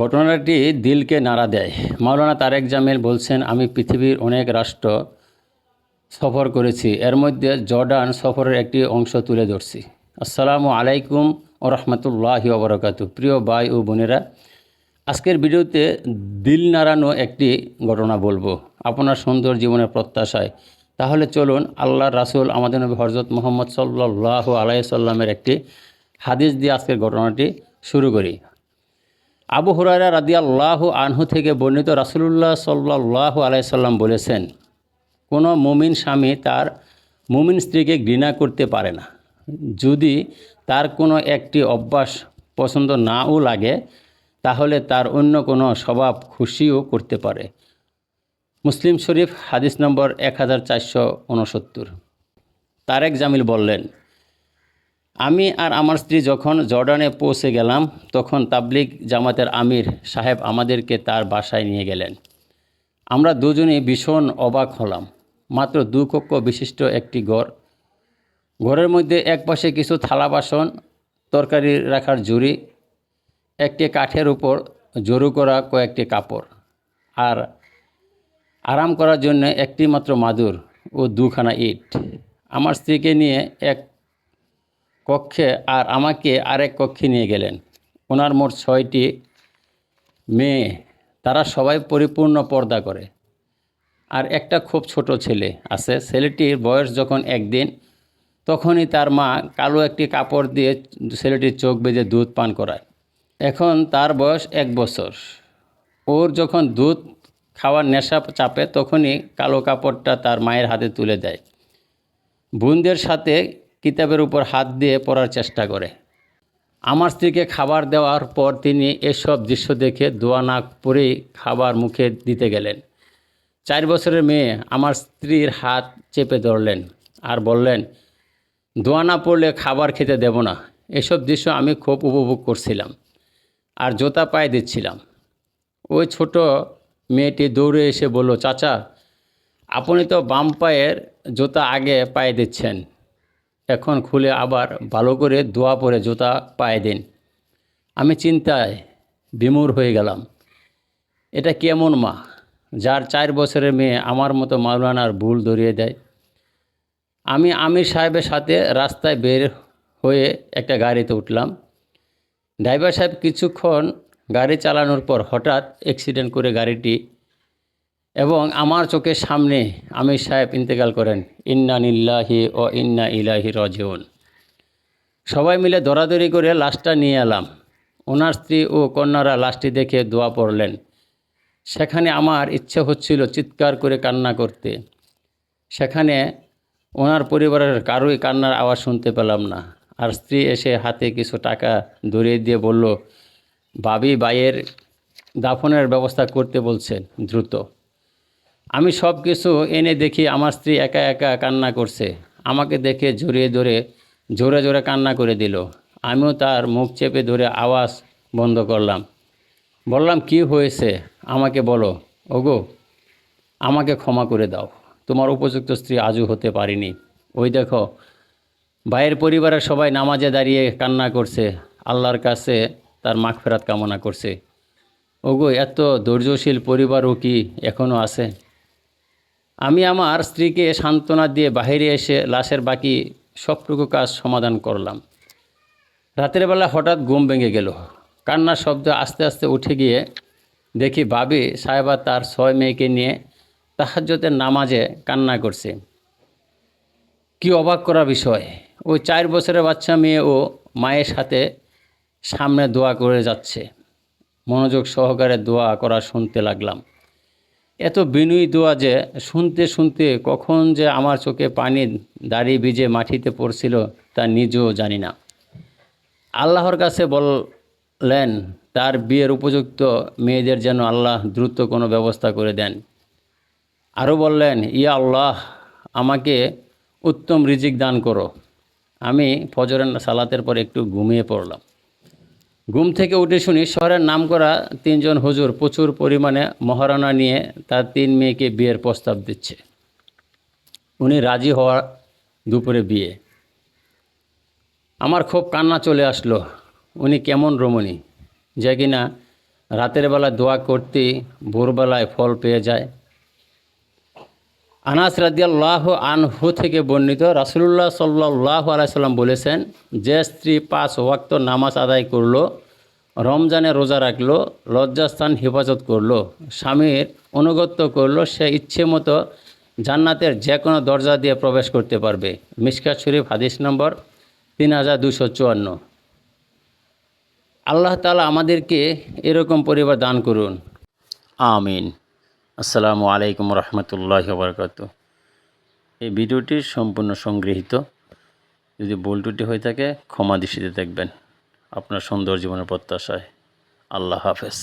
ঘটনাটি দিলকে নাড়া দেয়। মাওলানা তারেক জামিল বলছেন, আমি পৃথিবীর অনেক রাষ্ট্র সফর করেছি। এর মধ্যে জর্ডান সফরের একটি অংশ তুলে ধরছি। আসসালামু আলাইকুম ও রহমতুল্লাহি ওবরাকাত প্রিয় ভাই ও বোনেরা, আজকের ভিডিওতে দিল নাড়ানো একটি ঘটনা বলব। আপনার সুন্দর জীবনের প্রত্যাশায়। তাহলে চলুন, আল্লাহ রাসুল আমাদের নবী হজরত মোহাম্মদ সাল্লাহ আলাইসাল্লামের একটি হাদিস দিয়ে আজকের ঘটনাটি শুরু করি। আবু হুরায়রা রাদিয়াল্লাহ আনহু থেকে বর্ণিত রাসুলুল্লাহ সাল্লাহ আলাইসাল্লাম বলেছেন, কোনো মুমিন স্বামী তার মুমিন স্ত্রীকে ঘৃণা করতে পারে না। যদি তার কোনো একটি অভ্যাস পছন্দ নাও লাগে, তাহলে তার অন্য কোনো স্বভাব খুশিও করতে পারে। মুসলিম শরীফ হাদিস নম্বর এক হাজার চারশো উনসত্তর। তারেক জামিল বললেন আমি আর আমার স্ত্রী যখন জর্ডানে পৌঁছে গেলাম, তখন তাবলিগ জামাতের আমির সাহেব আমাদেরকে তার বাসায় নিয়ে গেলেন। আমরা দুজনেই ভীষণ অবাক হলাম। মাত্র দু কক্ষ বিশিষ্ট একটি ঘর। ঘরের মধ্যে এক পাশে কিছু থালা বাসন, তরকারি রাখার জুড়ি একটি কাঠের উপর জড়ো করা কয়েকটি কাপড়, আর আরাম করার জন্য একটি মাত্র মাদুর ও দুখানা ইট। আমার স্ত্রীকে নিয়ে এক কক্ষে আর আমাকে আরেক কক্ষে নিয়ে গেলেন। ওনার মোট ছয়টি মেয়ে, তারা সবাই পরিপূর্ণ পর্দা করে। আর একটা খুব ছোট ছেলে আছে। ছেলেটির বয়স যখন একদিন, তখনই তার মা কালো একটি কাপড় দিয়ে ছেলেটির চোখ বেঁধে দুধ পান করায়। এখন তার বয়স এক বছর। ওর যখন দুধ খাওয়ার নেশা চাপে, তখনই কালো কাপড়টা তার মায়ের হাতে তুলে দেয়। বোনদের সাথে কিতাবের উপর হাত দিয়ে পড়ার চেষ্টা করে। আমার স্ত্রীকে খাবার দেওয়ার পর তিনি এসব দৃশ্য দেখে দোয়া না পরেই খাবার মুখে দিতে গেলেন। চার বছরের মেয়ে আমার স্ত্রীর হাত চেপে ধরলেন আর বললেন, দোয়া না পড়লে খাবার খেতে দেব না। এসব দৃশ্য আমি খুব উপভোগ করছিলাম আর জোতা পায়ে দিচ্ছিলাম। ওই ছোট মেয়েটি দৌড়ে এসে বলল, চাচা, আপনি তো বাম পায়ের জুতা আগে পায়ে দিচ্ছেন। এখন খুলে আবার ভালো করে দোয়া পরে জুতা পায়ে দিন। আমি চিন্তায় বিমূর হয়ে গেলাম। এটা কেমন মা? যার চার বছরের মেয়ে আমার মতো মাওলানার ভুল ধরিয়ে দেয়। আমি আমির সাহেবের সাথে রাস্তায় বের হয়ে একটা গাড়িতে উঠলাম। ড্রাইভার সাহেব কিছুক্ষণ গাড়ি চালানোর পর হঠাৎ অ্যাক্সিডেন্ট করে গাড়িটি এবং আমার চোখের সামনে আমির সাহেব ইন্তেকাল করেন, ইন্না নিল্লাহি ও ইন্না ইলাহি রজিউন। সবাই মিলে দৌড়াদৌড়ি করে লাশটা নিয়ে এলাম। ওনার স্ত্রী ও কন্যারা লাশটি দেখে দোয়া পড়লেন। সেখানে আমার ইচ্ছে হচ্ছিল চিৎকার করে কান্না করতে। সেখানে ওনার পরিবারের কারোই কান্নার আওয়াজ শুনতে পেলাম না। আর স্ত্রী এসে হাতে কিছু টাকা ধরিয়ে দিয়ে বলল বাবি বাইয়ের দাফনের ব্যবস্থা করতে বলছেন, দ্রুত। আমি সব কিছু এনে দেখি আমার স্ত্রী একা একা কান্না করছে। আমাকে দেখে জড়িয়ে ধরে জোরে জোরে কান্না করে দিল। আমিও তার মুখ চেপে ধরে আওয়াজ বন্ধ করলাম। বললাম, কি হয়েছে? আমাকে বলো। ওগো, আমাকে ক্ষমা করে দাও। তোমার উপযুক্ত স্ত্রী আজও হতে পারিনি। ওই দেখো, ভাইয়ের পরিবারের সবাই নামাজে দাঁড়িয়ে কান্না করছে। আল্লাহর কাছে তার মাখ ফেরাত কামনা করছে। ওগো, এত ধৈর্যশীল পরিবারও কি এখনও আছে? আমি আমার স্ত্রীকে সান্ত্বনা দিয়ে বাহিরে এসে লাশের বাকি সবটুকু কাজ সমাধান করলাম। রাতের বেলা হঠাৎ ঘুম ভেঙে গেল। কান্নার শব্দ আস্তে আস্তে উঠে গিয়ে দেখি ভাবি সাহেবা তার ছয় মেয়েকে নিয়ে তাহাজ্যতের নামাজে কান্না করছে। কি অবাক করা বিষয়। ওই চার বছরের বাচ্চা মেয়ে ও মায়ের সাথে সামনে দোয়া করে যাচ্ছে। মনোযোগ সহকারে দোয়া করা শুনতে লাগলাম। এত বিনয়ী দোয়া যে শুনতে শুনতে কখন যে আমার চোখে পানি দাড়ি ভিজে মাটিতে পড়ছিল তা নিজেও জানি না। আল্লাহর কাছে বললেন, তার বিয়ের উপযুক্ত মেয়েদের যেন আল্লাহ দ্রুত কোনো ব্যবস্থা করে দেন। আরও বললেন, ইয়া আল্লাহ, আমাকে উত্তম রিজিক দান করো। আমি ফজরের সালাতের পর একটু ঘুমিয়ে পড়লাম। ঘুম থেকে উঠে শুনি শহরের নাম করা তিনজন হুজুর প্রচুর পরিমাণে মহারণা নিয়ে তার তিন মেয়েকে বিয়ের প্রস্তাব দিচ্ছে। উনি রাজি হওয়ার দুপুরে বিয়ে। আমার খুব কান্না চলে আসলো। উনি কেমন রমণী? যে কিনা রাতের বেলা দোয়া করতে ভোরবেলায় ফল পেয়ে যায়। আনাস রাদিয়াল্লাহ আনহু থেকে বর্ণিত রাসুলুল্লাহ সাল্লাহ আলাইসাল্লাম বলেছেন, যে স্ত্রী পাঁচ ওয়াক্ত নামাজ আদায় করল, রমজানে রোজা রাখল, লজ্জাস্থান হেফাজত করল, স্বামীর অনুগত্য করল, সে ইচ্ছে মতো জান্নাতের যে কোনো দরজা দিয়ে প্রবেশ করতে পারবে। মিসকাত শরীফ হাদিস নম্বর তিন হাজার দুশো চুয়ান্ন। আল্লাহ তালা আমাদেরকে এরকম পরিবার দান করুন। আমিন। আসসালামু আলাইকুম রহমতুল্লাহ বরকত এই ভিডিওটি সম্পূর্ণ সংগৃহীত। যদি বোলটুটি হয়ে থাকে, ক্ষমা দৃষ্টিতে দেখবেন। আপনার সুন্দর জীবনের প্রত্যাশায়। আল্লাহ হাফেজ।